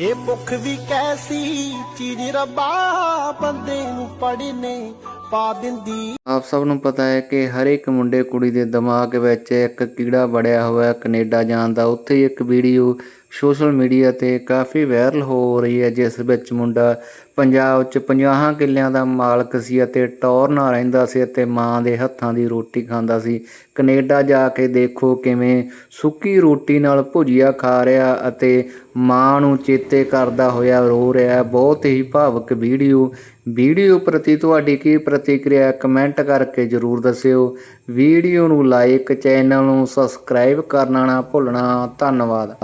ਇਹ ਭੁੱਖ ਵੀ ਕੈਸੀ, ਚੀਜ਼ ਰੱਬਾ ਬੰਦੇ ਨੂੰ ਪੜਨੇ ਪਾ ਦਿੰਦੀ। ਆਪ ਸਭ ਨੂੰ ਪਤਾ ਹੈ ਕਿ ਹਰ ਇੱਕ ਮੁੰਡੇ ਕੁੜੀ ਦੇ ਦਿਮਾਗ ਵਿੱਚ ਇੱਕ ਕੀੜਾ ਵੜਿਆ ਹੋਇਆ ਹੈ ਕੈਨੇਡਾ ਜਾਣ ਦਾ, ਉੱਥੇ ਇੱਕ ਵੀਡੀਓ ਸੋਸ਼ਲ ਮੀਡੀਆ ਤੇ ਕਾਫੀ ਵਾਇਰਲ ਹੋ ਰਹੀ ਹੈ, ਜਿਸ ਵਿੱਚ ਮੁੰਡਾ ਪੰਜਾਬ 'ਚ 50 ਕਿੱਲਿਆਂ ਦਾ ਮਾਲਕ ਸੀ ਅਤੇ ਟੌਰ ਨਾਲ ਰਹਿੰਦਾ ਸੀ ਅਤੇ ਮਾਂ ਦੇ ਹੱਥਾਂ ਦੀ ਰੋਟੀ ਖਾਂਦਾ ਸੀ। ਕੈਨੇਡਾ ਜਾ ਕੇ ਦੇਖੋ ਕਿਵੇਂ ਸੁੱਕੀ ਰੋਟੀ ਨਾਲ ਭੁਜੀਆ ਖਾ ਰਿਹਾ ਅਤੇ ਮਾਂ ਨੂੰ ਚੇਤੇ ਕਰਦਾ ਹੋਇਆ ਰੋ ਰਿਹਾ। ਬਹੁਤ ਹੀ ਭਾਵਕ ਵੀਡੀਓ। ਵੀਡੀਓ ਪ੍ਰਤੀ ਤੁਹਾਡੀ ਕੀ ਪ੍ਰਤੀਕਿਰਿਆ, ਕਮੈਂਟ ਕਰਕੇ ਜਰੂਰ ਦੱਸਿਓ। ਵੀਡੀਓ ਨੂੰ ਲਾਈਕ, ਚੈਨਲ ਨੂੰ ਸਬਸਕ੍ਰਾਈਬ ਕਰਨਾ ਨਾ ਭੁੱਲਣਾ। ਧੰਨਵਾਦ।